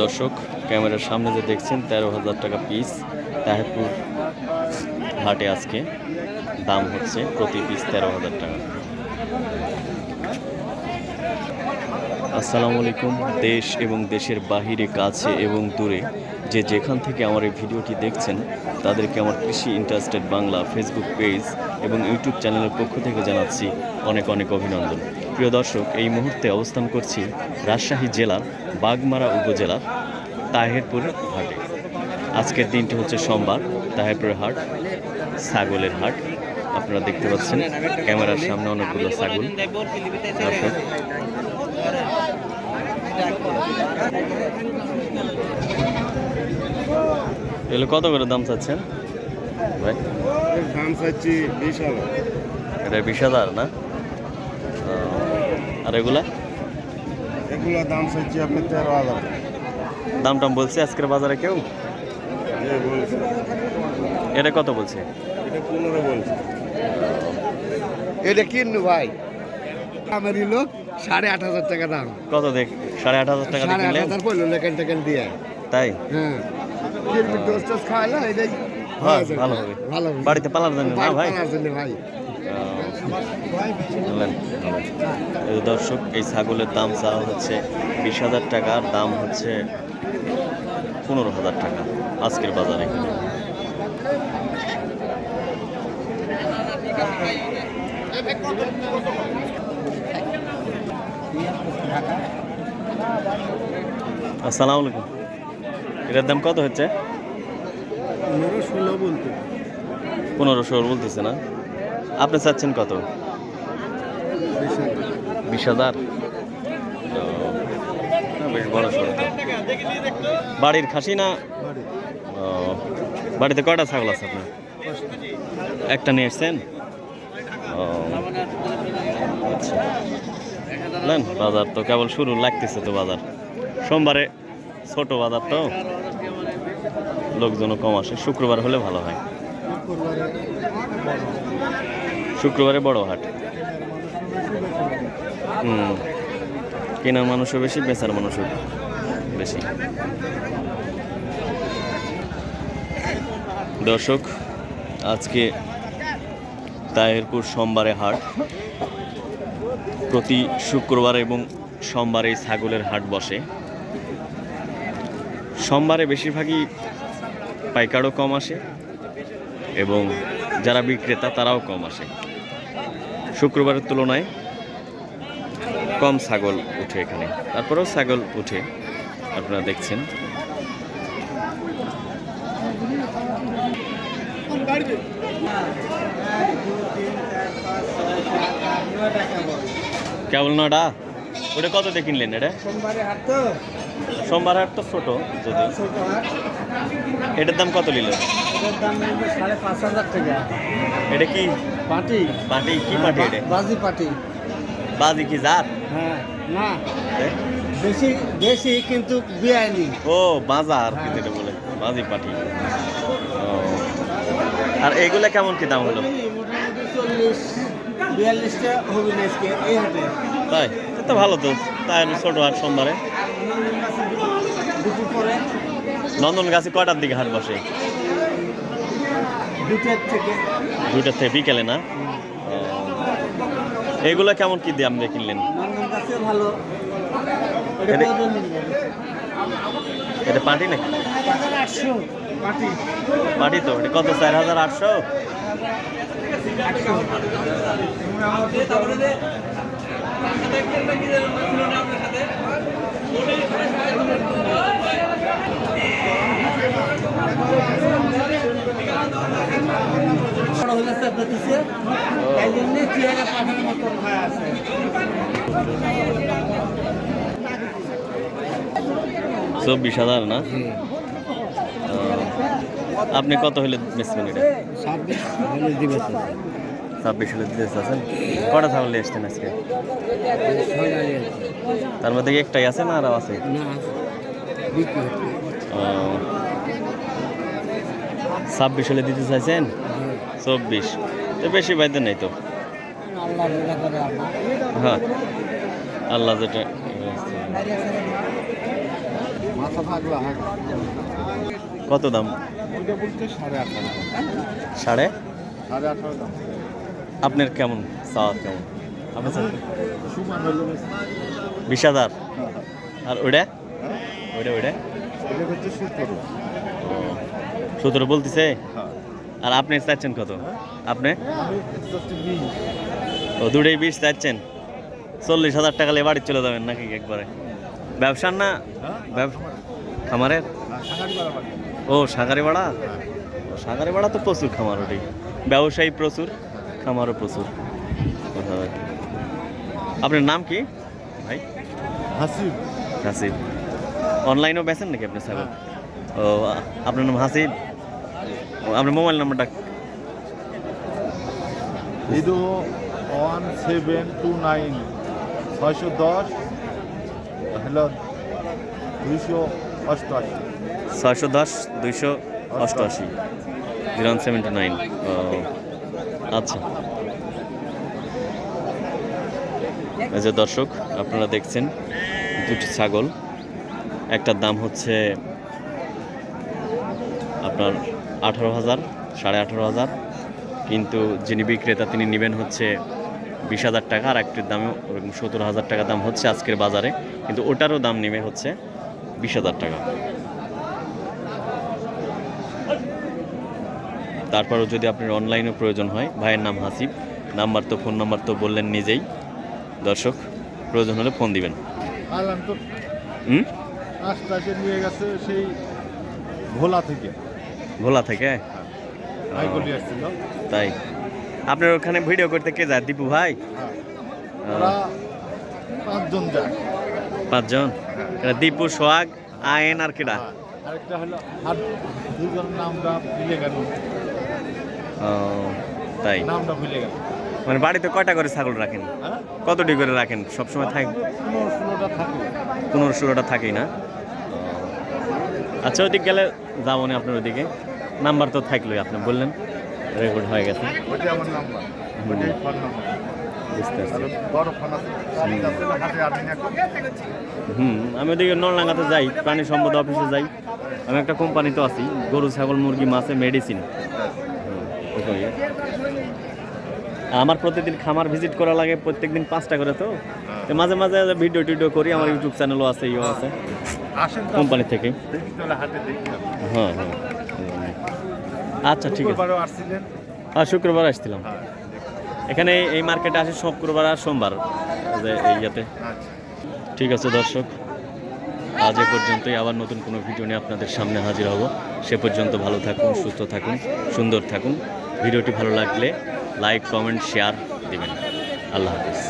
দর্শক, ক্যামেরার সামনে যে দেখছেন, তেরো হাজার টাকা পিস তাহেরপুর হাটে আজকে দাম হচ্ছে প্রতি পিস তেরো হাজার টাকা। আসসালামু আলাইকুম, দেশ এবং দেশের বাহিরে, কাছে এবং দূরে। যে যেখান থেকে আমার এই ভিডিওটি দেখছেন, তাদেরকে আমার কৃষি ইন্টারেস্টেড বাংলা ফেসবুক পেজ এবং ইউটিউব চ্যানেলের পক্ষ থেকে জানাচ্ছি অনেক অনেক অভিনন্দন। প্রিয় দর্শক, এই মুহূর্তে অবস্থান করছি রাজশাহী জেলার বাগমারা উপজেলার তাহেরপুর হাটে। আজকের দিনটি হচ্ছে সোমবার তাহেরপুরের হাট, ছাগলের হাট। আপনারা দেখতে পাচ্ছেন, ক্যামেরার সামনে অনেকগুলো ছাগল। দর্শক। এগুলো কত করে দাম চাচ্ছেন? ভাই? দাম চাচ্ছি বিশ হাজার। এটা বিশ হাজার না? আর এগুলা? এগুলো দাম চাচ্ছি আপনি তেরো হাজার। দাম টাম বলছে আজকের বাজারে কেউ? এটা কত বলছে? এটা পনেরো বলছে। এটা কিনু ভাই। আমার লোক সাড়ে আট হাজার টাকা দাম। কত দেখ সাড়ে আট হাজার টাকা সাড়ে আট হাজার পড়ল লেকেন টেকেন দিয়ে। তাই? হ্যাঁ। এটাই হ্যাঁ, ভালো হবে। ভালো বাড়িতে পালার জন্য না ভাই? পালার জন্য ভাই। ভালো। এই দর্শক এই ছাগলের দাম চাওয়া হচ্ছে বিশ হাজার টাকা আর দাম হচ্ছে পনেরো হাজার টাকা আজকের বাজারে। আসসালামু আলাইকুম। এটার দাম কত হচ্ছে? পনেরো ষোলো বলতে। বলতেছে না? আপনি চাচ্ছেন কত? বিশ হাজার। বেশ বড় সড়ো। বাড়ির খাসি না? বাড়িতে কয়টা ছাগল আছে আপনার? একটা নিয়ে এসছেন আচ্ছা। বাজার তো কেবল শুরু লাগতেছে তো বাজার। সোমবারে ছোট বাজার তো। লোকজনও কম আসে। শুক্রবার হলে ভালো হয়। শুক্রবারে বড় হাট। হুম। কেনার মানুষও বেশি, বেচার মানুষও বেশি। দর্শক, আজকে তাহেরপুর সোমবারে হাট। প্রতি শুক্রবার এবং সোমবারে ছাগলের হাট বসে। সোমবারে বেশিরভাগই পাইকারও কম আসে এবং যারা বিক্রেতা, তারাও কম আসে। শুক্রবারের তুলনায় কম ছাগল উঠে এখানে। তারপরেও ছাগল উঠে, আপনারা দেখছেন। কেবল নটা ওটা কত দিয়ে কিনলেন এটা? সোমবারে হাট তো ছোট যদি। এটার দাম কত নিল সাড়ে পাঁচ হাজার টাকা এটা কি? পাটি। পাটি? কি পাটি এটা? বাজি পাটি। বাজি কি জাত? হ্যাঁ না। বেশি বেশি কিন্তু বিয়ায়নি। ও বাজার কি যেটা বলে বাজি পাটি। আর এগুলা কেমন কি দাম হলো? মোটামুটি চল্লিশ বিয়াল্লিশটা হবে আজকে এই হাটে। তাই? তো ভালো তো তাই ছোট হাট সোমবারে। নন্দন গাছে কয়টার দিকে হাট বসে? দুটার থেকে দুইটার থেকে বিকেলে না। এগুলা কেমন কি দাম দিয়ে কিনলেন? এটা পাটি নাকি? পাটি তো, এটা কত, চার হাজার আটশো? চব্বিশ হাজার না? আপনি কত হলে বেচবেন এটা? ছাব্বিশ ছাব্বিশ হলে দিতে চাচ্ছেন? কটা ছাগল নিয়ে এসছেন আজকে? তার মধ্যে কি একটাই আছে না আরও আছে। ছাব্বিশ হলে দিতে চাইছেন? চব্বিশ। তো বেশি বাইতে নেই তো? হ্যাঁ। আল্লাহ যেটা হ্যাঁ কত দাম? সাড়ে সাড়ে? সাড়ে আঠারো দাম। আপনার কেমন? সাওয়ার কেমন? আপনার বিশ হাজার আর ওইটা ওইটা ওইটা সতেরো বলতেছে? আর আপনি চাচ্ছেন কত? আপনি? ও, দুটোই বিশ চাচ্ছেন। চল্লিশ হাজার টাকা নিয়ে বাড়ি চলে যাবেন নাকি একবারে? ব্যবসার না? খামারের? ও সাগারি ভাড়া ও সাগারি ভাড়া তো প্রচুর খামার ওটি। ব্যবসায়ী প্রচুর। খামারও প্রচুর হ্যাঁ। আপনার নাম কি? ভাই? হাসিব। হাসিব। অনলাইনেও বেচেন নাকি আপনি ছাগল ও আপনার নাম হাসিব? ও, আপনার মোবাইল নাম্বারটা? Zero one seven two nine ছয়শো দশ হ্যালো দুইশো অষ্টআশি। ছয়শো দশ দুইশো অষ্টআশি। Zero one seventy nine. ও। আচ্ছা। এই যে দর্শক, আপনারা দেখছেন দুটি ছাগল। একটার দাম হচ্ছে আপনার আঠারো হাজার, সাড়ে আঠারো হাজার। কিন্তু যিনি বিক্রেতা, তিনি নেবেন হচ্ছে বিশ হাজার টাকা, আর একটির দামে ওরকম সতেরো হাজার টাকা দাম হচ্ছে আজকের বাজারে। কিন্তু ওটারও দাম নেবে হচ্ছে বিশ হাজার টাকা। তারপরও যদি আপনার অনলাইনে প্রয়োজন হয় ভাইয়ের নাম হাসিব। নাম্বার তো ফোন নাম্বার তো বললেন নিজেই। দর্শক প্রয়োজন হলে ফোন দিবেন। হুম? আশটাকে নিয়ে গেছে সেই ভোলা থেকে। ভোলা থেকে? তাই। আপনার ওখানে ভিডিও করতে কে যায়? দীপু ভাই? হ্যাঁ। পাঁচজন যায়। পাঁচজন? এটা দীপু সোহাগ আয়েন আর কেডা? হ্যাঁ, আরেকটা হলো হাত দুজন নামটা ভুলে গেল তাই। নামটা ভুলে গেল মানে বাড়িতে কয়টা করে ছাগল রাখেন? হ্যাঁ? কতটি করে রাখেন? সবসময় থাক পনেরো ষোলোটা থাকেই না? আচ্ছা ওদিক গেলে যাব না আপনার ওদিকে নাম্বার তো থাকলোই আপনি বললেন রেকর্ড হয়ে গেছে। হুম। আমি ওদিকে নলডাঙ্গাতে যাই প্রাণী সম্পদ অফিসে যাই। আমি একটা কোম্পানিতে আছি গরু ছাগল মুরগি মাছে মেডিসিন আমার প্রতিদিন খামার ভিজিট করা লাগে প্রত্যেকদিন পাঁচটা করে তো? মাঝে মাঝে ভিডিও টিডিও করি আমার ইউটিউব চ্যানেলও আছে ইও আছে। কোম্পানি থেকে। হ্যাঁ হ্যাঁ। আচ্ছা ঠিক আছে। হ্যাঁ শুক্রবার আসছিলাম। হ্যাঁ এখানে এই মার্কেটে আসে শুক্রবার আর সোমবার এই ইয়াতে। আচ্ছা। ঠিক আছে দর্শক। আজ এ পর্যন্তই। আবার নতুন কোনো ভিডিও নিয়ে আপনাদের সামনে হাজির হব। সে পর্যন্ত ভালো থাকুন সুস্থ থাকুন সুন্দর থাকুন। ভিডিওটি ভালো লাগলে লাইক কমেন্ট শেয়ার দেবেন। আল্লাহ হাফিজ।